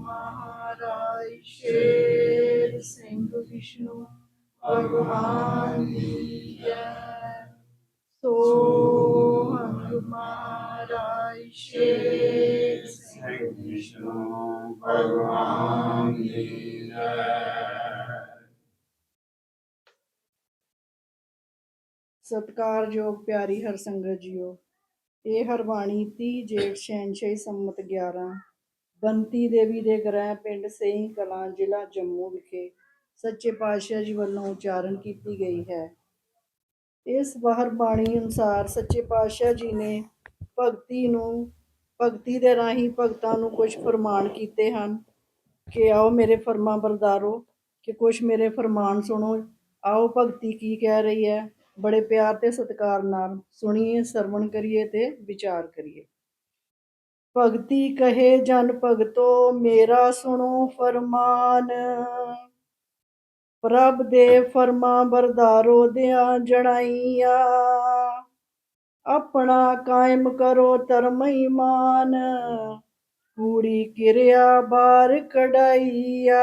ਮਹਾਰਾਜ ਸ਼ੇਰ ਸਿੰਘ ਵਿਸ਼ਨੂੰ ਭਗਵਾਨ ਦੀ ਜੈ। ਸੋਹੰਗ ਮਹਾਰਾਜ ਸ਼ੇਰ ਸਿੰਘ ਵਿਸ਼ਨੂੰ ਭਗਵਾਨ ਦੀ ਜੈ। ਸਤਕਾਰਯੋਗ ਪਿਆਰੀ ਹਰਸੰਗਤ ਜੀਓ ਇਹ ਹਰਬਾਣੀ 30 ਜੇਠ ਸ਼ੈਨਸ਼ਾਹੀ ਸੰਮਤ 11 ਬੰਤੀ ਦੇਵੀ ਦੇ ਗ੍ਰਹਿ ਪਿੰਡ ਸੇਈ ਕਲਾਂ ਜ਼ਿਲ੍ਹਾ ਜੰਮੂ ਵਿਖੇ ਸੱਚੇ ਪਾਤਸ਼ਾਹ ਜੀ ਵੱਲੋਂ ਉਚਾਰਨ ਕੀਤੀ ਗਈ ਹੈ। ਇਸ ਬਾਹਰ ਬਾਣੀ ਅਨੁਸਾਰ ਸੱਚੇ ਪਾਤਸ਼ਾਹ ਜੀ ਨੇ ਭਗਤੀ ਨੂੰ, ਭਗਤੀ ਦੇ ਰਾਹੀਂ ਭਗਤਾਂ ਨੂੰ ਕੁਝ ਫਰਮਾਨ ਕੀਤੇ ਹਨ ਕਿ ਆਓ ਮੇਰੇ ਫਰਮਾਂ ਬਰਦਾਰੋ, ਕਿ ਕੁਝ ਮੇਰੇ ਫਰਮਾਨ ਸੁਣੋ, ਆਓ ਭਗਤੀ ਕੀ ਕਹਿ ਰਹੀ ਹੈ, ਬੜੇ ਪਿਆਰ ਤੇ ਸਤਿਕਾਰ ਨਾਲ ਸੁਣੀਏ, ਸਰਵਣ ਕਰੀਏ ਤੇ ਵਿਚਾਰ ਕਰੀਏ। ਭਗਤੀ ਕਹੇ ਜਨ ਭਗਤੋ, ਮੇਰਾ ਸੁਣੋ ਫਰਮਾਨ। ਪ੍ਰਭ ਦੇ ਫਰਮਾ ਬਰਦਾਰੋ ਦਿਆਂ ਜਣਾਈਆ ਆਪਣਾ ਕਾਇਮ ਕਰੋ ਧਰਮ ਮਾਨ। ਕੂੜੀ ਕਿਰਿਆ ਬਾਰ ਕਢਾਈਆ।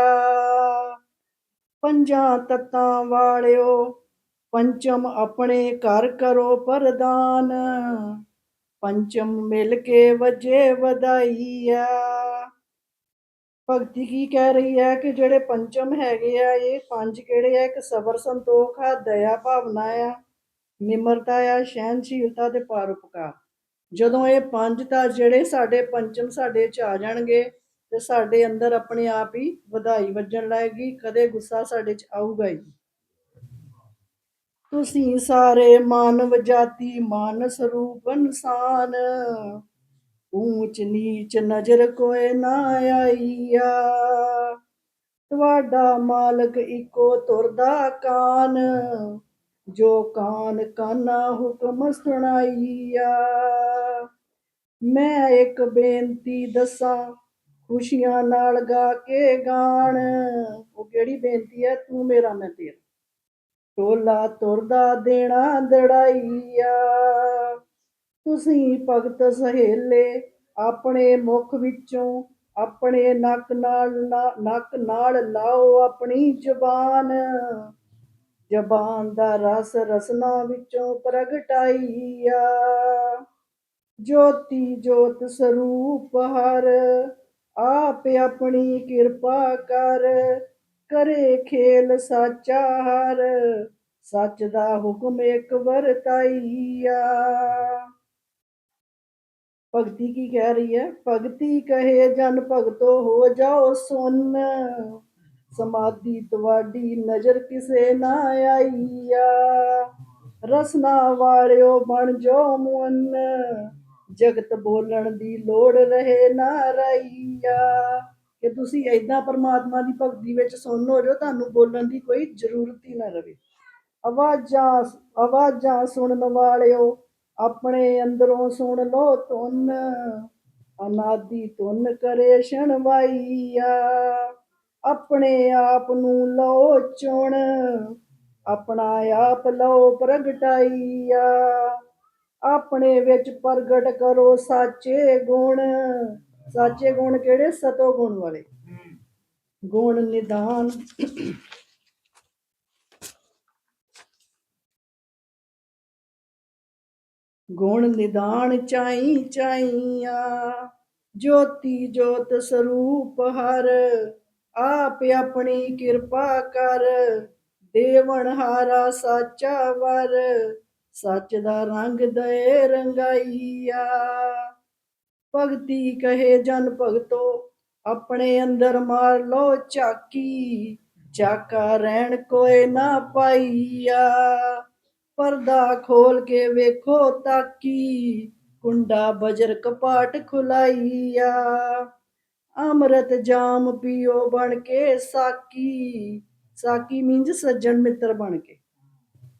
ਪੰਜਾਂ ਤੱਤਾਂ ਵਾਲਿਓ, ਪੰਚਮ ਆਪਣੇ ਘਰ ਕਰੋ ਪ੍ਰਦਾਨ। ਪੰਚਮ ਮਿਲ ਕੇ ਵਜੇ ਵਧਾਈਆ ਭਗਤੀ ਕੀ ਕਹਿ ਰਹੀ ਹੈ ਕਿ ਜਿਹੜੇ ਪੰਚਮ ਹੈਗੇ ਆ, ਇਹ ਪੰਜ ਕਿਹੜੇ ਆ? ਇੱਕ ਸਬਰ ਸੰਤੋਖ ਆ, ਦਇਆ ਭਾਵਨਾ ਆ, ਨਿਮਰਤਾ ਆ ਸਹਿਨਸ਼ੀਲਤਾ ਤੇ ਪਰਉਪਕਾਰ ਜਦੋਂ ਇਹ ਪੰਜ ਤਾਂ ਜਿਹੜੇ ਸਾਡੇ ਪੰਚਮ ਸਾਡੇ ਚ ਆ ਜਾਣਗੇ ਤੇ ਸਾਡੇ ਅੰਦਰ ਆਪਣੇ ਆਪ ਹੀ ਵਧਾਈ ਵੱਜਣ ਲੱਗੀ ਕਦੇ ਗੁੱਸਾ ਸਾਡੇ ਚ ਆਊਗਾ ਹੀ। ਤੁਸੀਂ ਸਾਰੇ ਮਾਨਵ ਜਾਤੀ ਮਾਨਸ ਰੂਪ ਇਨਸਾਨ ਊਚ ਨੀਚ ਨਜ਼ਰ ਕੋਏ ਨਾ ਆਈਆ। ਤੁਹਾਡਾ ਮਾਲਕ ਇੱਕੋ ਤੁਰਦਾ ਕਾਨ। ਜੋ ਕਾਨ ਕਾਨਾ ਹੁਕਮ ਸੁਣਾਈਆ। ਮੈਂ ਇੱਕ ਬੇਨਤੀ ਦੱਸਾਂ, ਖੁਸ਼ੀਆਂ ਨਾਲ ਗਾ ਕੇ ਗਾਣ। ਉਹ ਕਿਹੜੀ ਬੇਨਤੀ ਹੈ? ਤੂੰ ਮੇਰਾ ਮੈਂ ਤੇਰਾ। ਟੋਲਾ ਤੁਰਦਾ ਦੇਣਾ ਦੜਾਈਆ। ਤੁਸੀਂ ਭਗਤ ਸਹੇਲੇ, ਆਪਣੇ ਮੁਖ ਵਿੱਚੋਂ ਆਪਣੇ ਨੱਕ ਨਾਲ ਨੱਕ ਨਾਲ ਲਾਓ ਆਪਣੀ ਜ਼ਬਾਨ। ਜ਼ਬਾਨ ਦਾ ਰਸ ਰਸਨਾ ਵਿੱਚੋਂ ਪ੍ਰਗਟਾਈਆ। ਜੋਤੀ ਜੋਤ ਸਰੂਪ ਹਰ, ਆਪ ਆਪਣੀ ਕਿਰਪਾ ਕਰ। ਕਰੇ ਖੇਲ ਸਾਚਾ ਹਰ, ਸੱਚ ਦਾ ਹੁਕਮ ਇੱਕ ਵਰਤਾਈਆ ਭਗਤੀ ਕੀ ਕਹਿ ਰਹੀ ਹੈ? ਭਗਤੀ ਕਹੇ ਜਨ ਭਗਤੋ ਹੋ ਜਾਓ ਸੁਨ। ਸਮਾਧੀ ਤੁਹਾਡੀ ਨਜ਼ਰ ਕਿਸੇ ਨਾ ਆਈਆ ਰਸਨਾ ਵਾਲਿਓ ਬਣ ਜੋ ਮਨ, ਜਗਤ ਬੋਲਣ ਦੀ ਲੋੜ ਰਹੇ ਨਾ ਰਹੀਆ। ਕਿ ਤੁਸੀਂ ਐਦਾਂ ਪਰਮਾਤਮਾ ਦੀ ਭਗਤੀ ਵਿੱਚ ਸੁਣ ਹੋ ਜਾਓ, ਤੁਹਾਨੂੰ ਬੋਲਣ ਦੀ ਕੋਈ ਜ਼ਰੂਰਤ ਹੀ ਨਾ ਰਵੇ। ਆਵਾਜ਼ਾਂ ਆਵਾਜ਼ਾਂ ਸੁਣਨ ਵਾਲਿਓ, ਆਪਣੇ ਅੰਦਰੋਂ ਸੁਣ ਲੋ ਧੁਨ। ਅਨਾਦੀ ਧੁਨ ਕਰੇ ਸ਼ਣਵਾਈਆ ਆਪਣੇ ਆਪ ਨੂੰ ਲਓ ਚੁਣ। ਆਪਣਾ ਆਪ ਲਓ ਪ੍ਰਗਟਾਈਆ। ਆਪਣੇ ਵਿੱਚ ਪ੍ਰਗਟ ਕਰੋ ਸਾਚੇ ਗੁਣ। ਸਾਚੇ ਗੁਣ ਕਿਹੜੇ? ਸਤੋ ਗੁਣ ਵਾਲੇ। ਗੁਣ ਨਿਦਾਨ। ਗੁਣ ਨਿਦਾਨ ਚਾਈ ਚਾਈਆ, ਜੋਤੀ ਜੋਤ ਸਰੂਪ ਹਰ, ਆਪ ਆਪਣੀ ਕਿਰਪਾ ਕਰ ਦੇਵਨ ਹਾਰਾ ਸਾਚਾ ਵਰ, ਸੱਚ ਦਾ ਰੰਗ ਦੇ ਰੰਗਾਈਆ। ਭਗਤੀ ਕਹੇ ਜਨ ਭਗਤੋ, ਆਪਣੇ ਅੰਦਰ ਮਾਰ ਲੋ ਝਾਕੀ ਝਾਕਾ ਰਹਿਣ ਕੋਏ ਨਾ ਪਾਈਆ। ਪਰਦਾ ਖੋਲ ਕੇ ਵੇਖੋ ਤਾਕੀ। ਕੁੰਡਾ ਬਜਰ ਕਪਾਟ ਖੁਲਾਈਆ। ਅੰਮ੍ਰਿਤ ਜਾਮ ਪੀਓ ਬਣ ਕੇ ਸਾਕੀ। ਸਾਕੀ ਮੀਨਜ ਸੱਜਣ ਮਿੱਤਰ ਬਣ ਕੇ।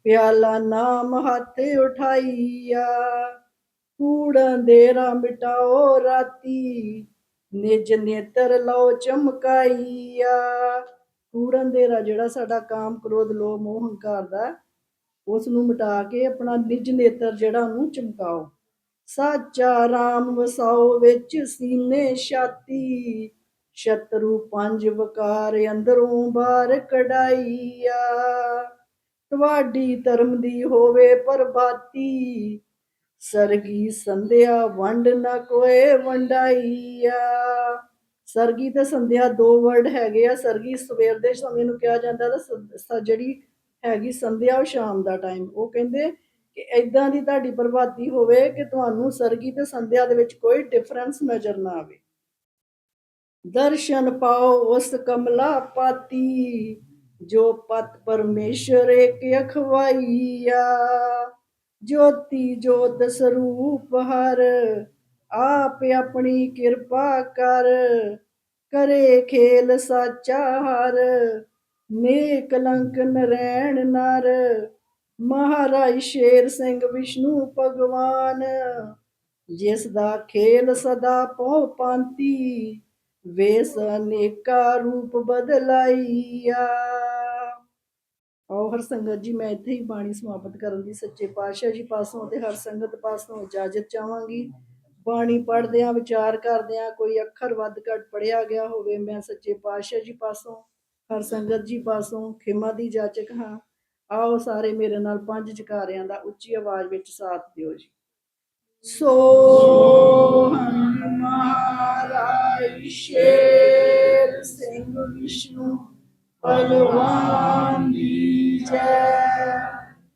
ਪਿਆਲਾ ਨਾਮ ਹੱਥ ਉਠਾਈਆ। ਕੂੜ ਅੰਧੇਰਾ ਮਿਟਾਓ ਰਾਤੀ। ਨਿਜ ਨੇਤਰ ਲਓ ਚਮਕਾਈਆ। ਕੂੜ ਅੰਧੇਰਾ ਜਿਹੜਾ ਸਾਡਾ ਕਾਮ ਕ੍ਰੋਧ, ਲੋਭ, ਮੋਹ, ਹੰਕਾਰ ਦਾ ਉਸ ਨੂੰ ਮਿਟਾ ਕੇ ਆਪਣਾ ਨਿਜ ਨੇਤਰ ਜਿਹੜਾ ਉਹਨੂੰ ਚਮਕਾਓ। ਸਾਚਾ ਰਾਮ ਵਸਾਓ ਵਿੱਚ ਸੀਨੇ ਛਾਤੀ। ਸ਼ਤਰੂ ਪੰਜ ਵਕਾਰ ਅੰਦਰੋਂ ਬਾਹਰ ਕਢਾਈਆ। ਤੁਹਾਡੀ ਧਰਮ ਦੀ ਹੋਵੇ ਪ੍ਰਭਾਤੀ। ਸਰਗੀ ਸੰਧਿਆ ਵੰਡ ਨਾ ਕੋਏ ਵੰਡਾਈਆ। ਸਰਗੀ ਤੇ ਸੰਧਿਆ ਦੋ ਵਰਡ ਹੈਗੇ ਆ। ਸਰਗੀ ਸਵੇਰ ਦੇ ਸਮੇਂ ਨੂੰ ਕਿਹਾ ਜਾਂਦਾ ਤਾਂ ਜਿਹੜੀ ਹੈਗੀ ਸੰਧਿਆ ਉਹ ਸ਼ਾਮ ਦਾ ਟਾਈਮ ਉਹ ਕਹਿੰਦੇ ਕਿ ਐਦਾਂ ਦੀ ਤੁਹਾਡੀ ਬਰਬਾਦੀ ਹੋਵੇ ਕਿ ਤੁਹਾਨੂੰ ਸਰਗੀ ਤੇ ਸੰਧਿਆ ਦੇ ਵਿੱਚ ਕੋਈ ਡਿਫਰੈਂਸ ਨਜ਼ਰ ਨਾ ਆਵੇ। ਦਰਸ਼ਨ ਪਾਓ ਉਸ ਕਮਲਾ ਪਾਤੀ, ਜੋ ਪਤ ਪਰਮੇਸ਼ਰ ਏਕ ਅਖਵਾਈਆ। ਜੋਤੀ ਜੋਤ ਸਰੂਪ ਹਰ, ਆਪ ਆਪਣੀ ਕਿਰਪਾ ਕਰ। ਕਰੇ ਖੇਲ ਸਾਚਾ ਹਰ ਨੇ ਕਲੰਕ ਨਰੈਣ ਨਰ। ਮਹਾਰਾਜ ਸ਼ੇਰ ਸਿੰਘ ਵਿਸ਼ਨੂੰ ਭਗਵਾਨ, ਜਿਸ ਦਾ ਖੇਲ ਸਦਾ ਪਉ ਪਾਂਤੀ ਵੇਸ ਅਨੇਕਾ ਰੂਪ ਬਦਲਾਈਆ। ਆਓ ਹਰ ਸੰਗਤ ਜੀ, ਮੈਂ ਇੱਥੇ ਹੀ ਬਾਣੀ ਸਮਾਪਤ ਕਰਨ ਦੀ ਸੱਚੇ ਪਾਤਸ਼ਾਹ ਜੀ ਪਾਸੋਂ ਤੇ ਹਰ ਸੰਗਤ ਪਾਸੋਂ ਇਜਾਜ਼ਤ ਚਾਹਾਂਗੀ। ਬਾਣੀ ਪੜ੍ਹਦਿਆਂ, ਵਿਚਾਰ ਕਰਦਿਆਂ, ਕੋਈ ਅੱਖਰ ਵੱਧ ਘੱਟ ਪੜਿਆ ਗਿਆ ਹੋਵੇ, ਮੈਂ ਸੱਚੇ ਪਾਤਸ਼ਾਹ ਜੀ ਪਾਸੋਂ, ਹਰ ਸੰਗਤ ਜੀ ਪਾਸੋਂ ਖਿਮਾ ਦੀ ਜਾਚਕ ਹਾਂ। ਆਓ ਸਾਰੇ ਮੇਰੇ ਨਾਲ ਪੰਜ ਜਕਾਰਿਆਂ ਦਾ ਉੱਚੀ ਆਵਾਜ਼ ਵਿੱਚ ਸਾਥ ਦਿਓ ਜੀ। ਸੋ ਮਹਾਰਾਜ, ਸ਼ੇਰ ਸਿੰਘ ਵਿਸ਼ਨੂੰ ਭਗਵਾਨ Jesus.